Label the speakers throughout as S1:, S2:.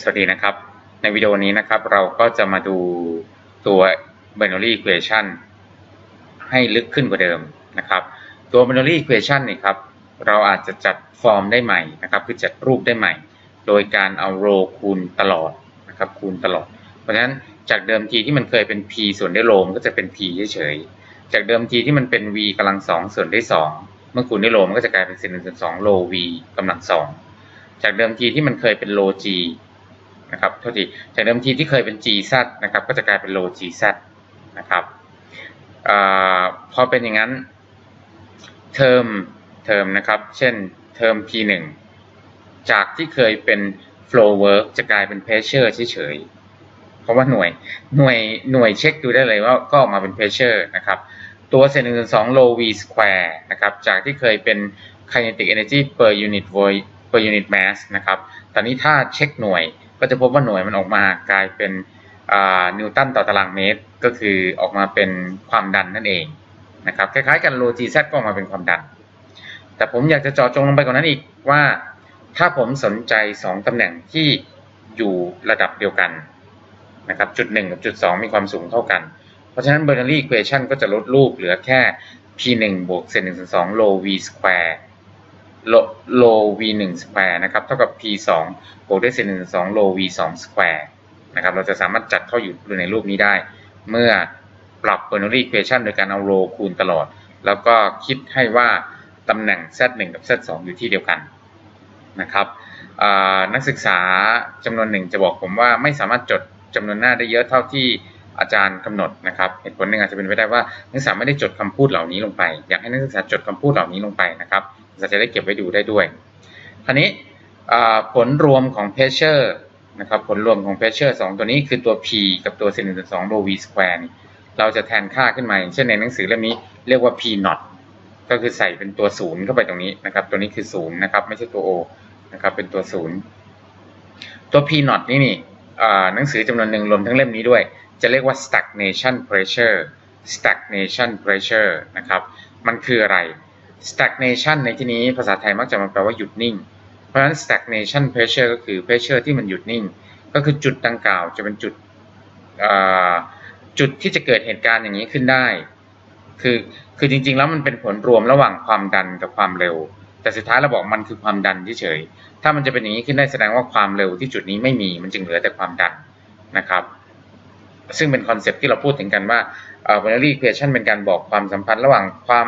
S1: สวัสดีนะครับ ในวิดีโอนี้นะครับเราก็จะมาดูตัว binary equation ให้ลึกขึ้นกว่าเดิมนะครับ ตัว binary equation นี่ครับเราอาจจะจัดฟอร์มได้ใหม่นะครับ คือจัดรูปได้ใหม่ โดยการเอา row คูณตลอดนะครับคูณตลอด เพราะฉะนั้นจากเดิมทีที่มันเคยเป็น p ส่วนด้วย row มันก็จะเป็น p เฉยๆจากเดิมทีที่มันเป็น v กำลังสองส่วนด้วยสองเมื่อคูณด้วย row มันก็จะกลายเป็นสิ่งหนึ่งส่วนสอง row v กำลังสองจากเดิมทีที่มันเคยเป็น row g นะครับโทษทีจากเดิมทีที่เคยเป็น gz นะครับก็จะกลายเป็น row gz นะครับอพอเป็นอย่างนั้นเทอมเทอมนะครับ เช่นเทอม p1 จากที่เคยเป็น flow work จะกลายเป็น pressure เฉยๆ เพราะว่าหน่วยหน่วยหน่วยเช็คดูได้เลยว่าก็ออกมาเป็น pressure นะครับ ตัวเศษหนึ่งส่วนสอง low v square นะครับ จากที่เคยเป็น kinetic energy per unit void per unit mass นะครับ ตอนนี้ถ้าเช็คหน่วย ก็จะพบว่าหน่วยมันออกมากลายเป็นนิวตันต่อตารางเมตร ก็คือออกมาเป็นความดันนั่นเองนะครับคล้ายๆ กัน low gz ก็ออกมาเป็นความดัน แต่ผมอยากจะเจาะจงลงไปกว่านั้นอีกว่า ถ้าผมสนใจ 2 ตำแหน่งที่อยู่ระดับเดียวกันนะครับจุด 1 กับจุด 2 มีความสูงเท่ากัน เพราะฉะนั้น binary equation ก็จะลดรูปเหลือแค่ p 1บวกเศษ1ส่วน2 low v square low v 1 square นะครับ เท่ากับ p 2บวกด้วยเศษ1ส่วน2 low v 2 square นะครับ เราจะสามารถจัดเข้าอยู่ในรูปนี้ได้ เมื่อปรับ binary equation โดยการเอา row คูณตลอด แล้วก็คิดให้ว่าตำแหน่ง z 1กับ z 2อยู่ที่เดียวกันนะครับนักศึกษาจำนวนหนึ่งจะบอกผมว่าไม่สามารถจดจำนวนหน้าได้เยอะเท่าที่ อาจารย์กำหนดนะครับเหตุผลหนึ่งอาจจะเป็นไปได้ว่านักศึกษาไม่ได้จดคำพูดเหล่านี้ลงไป อยากให้นักศึกษาจดคำพูดเหล่านี้ลงไปนะครับนักศึกษาจะได้เก็บไว้ดูได้ด้วยคราวนี้ผลรวมของ pressure นะครับผลรวมของ pressure 2ตัวนี้คือตัว p กับตัว sin 1 2 rho v square นี่เราจะแทนค่าขึ้นมาเช่นในหนังสือเล่มนี้เรียกว่า p not ก็คือใส่เป็นตัวศูนย์เข้าไปตรงนี้นะครับตัวนี้คือศูนย์นะครับไม่ใช่ตัว o นะครับเป็นตัวศูนย์ตัว p not นี่นี่หนังสือจำนวนหนึ่งรวมทั้งเล่มนี้ด้วย จะเรียกว่า stagnation pressure stagnation pressure นะครับ มันคืออะไร stagnation ในที่นี้ภาษาไทยมักจะมาแปลว่าหยุดนิ่ง เพราะฉะนั้น stagnation pressure ก็คือ pressure ที่มันหยุดนิ่ง ก็คือจุดดังกล่าวจะเป็นจุดจุดที่จะเกิดเหตุการณ์อย่างนี้ขึ้นได้ คือคือจริงๆแล้วมันเป็นผลรวมระหว่างความดันกับความเร็ว แต่สุดท้ายเราบอกมันคือความดันเฉยๆถ้ามันจะเป็นอย่างนี้ขึ้นได้แสดงว่าความเร็วที่จุดนี้ไม่มีมันจึงเหลือแต่ความดันนะครับ ซึ่งเป็นคอนเซปที่เราพูดถึงกันว่า binary equation เป็นการบอกความสัมพันธ์ระหว่างความ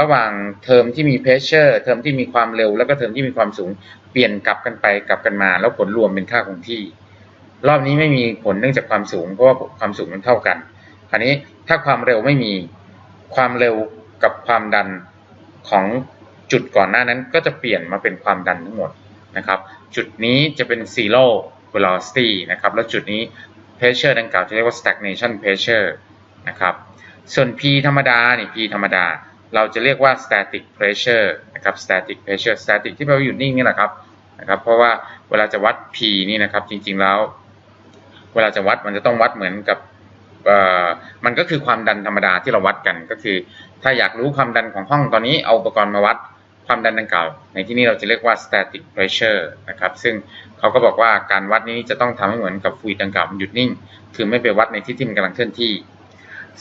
S1: ระหว่างเทอมที่มี pressure เทอมที่มีความเร็ว แล้วก็เทอมที่มีความสูงเปลี่ยนกลับกันไปกลับกันมา แล้วผลรวมเป็นค่าคงที่ รอบนี้ไม่มีผลเนื่องจากความสูงเพราะว่าความสูงมันเท่ากันคราวนี้ถ้าความเร็วไม่มีความเร็วกับความดันของจุดก่อนหน้านั้นก็จะเปลี่ยนมาเป็นความดันทั้งหมดนะครับ จุดนี้จะเป็น zero velocity นะครับ แล้วจุดนี้ pressure ดังกล่าวจะเรียกว่า stagnation pressure นะครับส่วน P ธรรมดานี่ P ธรรมดา เราจะเรียกว่า static pressure นะครับ static pressure static ที่แปลว่าหยุดนิ่งนี่แหละครับนะครับ เพราะว่าเวลาจะวัด P นี่นะครับจริงๆแล้ว เวลาจะวัดมันจะต้องวัดเหมือนกับมันก็คือความดันธรรมดาที่เราวัดกันก็คือ ถ้าอยากรู้ความดันของห้องตอนนี้เอาอุปกรณ์มาวัด ความดันดังกล่าว ในที่นี้เราจะเรียกว่า static pressure นะครับ ซึ่งเขาก็บอกว่าการวัดนี้จะต้องทำให้เหมือนกับฟลูดดังกล่าวมันหยุดนิ่ง คือไม่ไปวัดในที่ที่มันกำลังเคลื่อนที่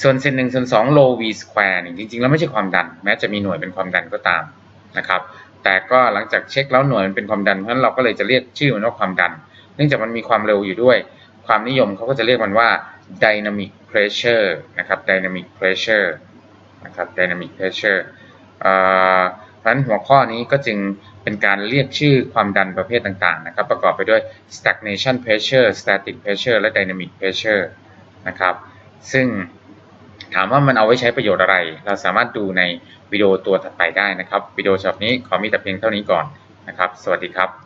S1: ส่วนเซนหนึ่งส่วนสอง low v square นี่จริงๆ แล้วไม่ใช่ความดัน แม้จะมีหน่วยเป็นความดันก็ตามนะครับ แต่ก็หลังจากเช็คแล้วหน่วยมันเป็นความดัน เพราะฉะนั้นเราก็เลยจะเรียกชื่อมันว่าความดัน เนื่องจากมันมีความเร็วอยู่ด้วย ความนิยมเขาก็จะเรียกมันว่า dynamic pressure นะครับ dynamic pressure นะครับ dynamic pressure เพราะฉะนั้นหัวข้อนี้ก็จึงเป็นการเรียกชื่อความดันประเภทต่างๆนะครับ ประกอบไปด้วย stagnation pressure static pressure และ dynamic pressure นะครับ ซึ่งถามว่ามันเอาไว้ใช้ประโยชน์อะไร เราสามารถดูในวิดีโอตัวถัดไปได้นะครับ วิดีโอฉบับนี้ขอมีแต่เพียงเท่านี้ก่อนนะครับ สวัสดีครับ